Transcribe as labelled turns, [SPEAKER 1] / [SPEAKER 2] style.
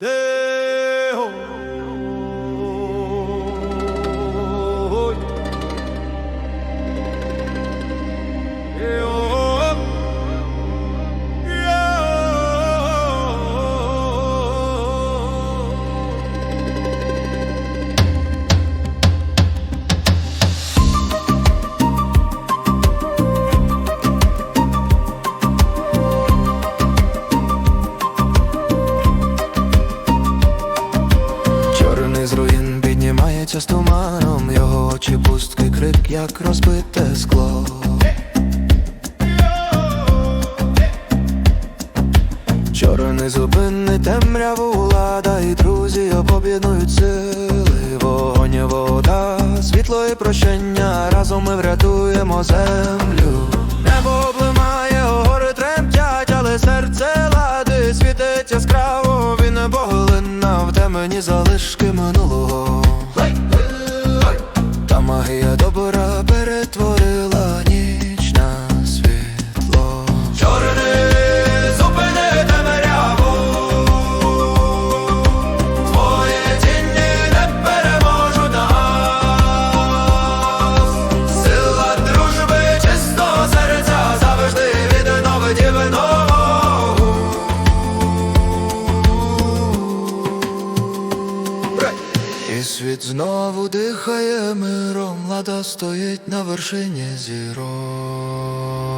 [SPEAKER 1] Чорний піднімається з туманом, його очі пустки, крик, як розбите скло. Чорний зупинний темряву влада і друзі об'єднують сили, вогонь, вода, світло і прощення, разом ми врятуємо землю. Небо облимає, гори тремтять, але серце лади світить яскраво, він не поглина в темені залишки і світ знову дихає миром, лада стоїть на вершині зірок.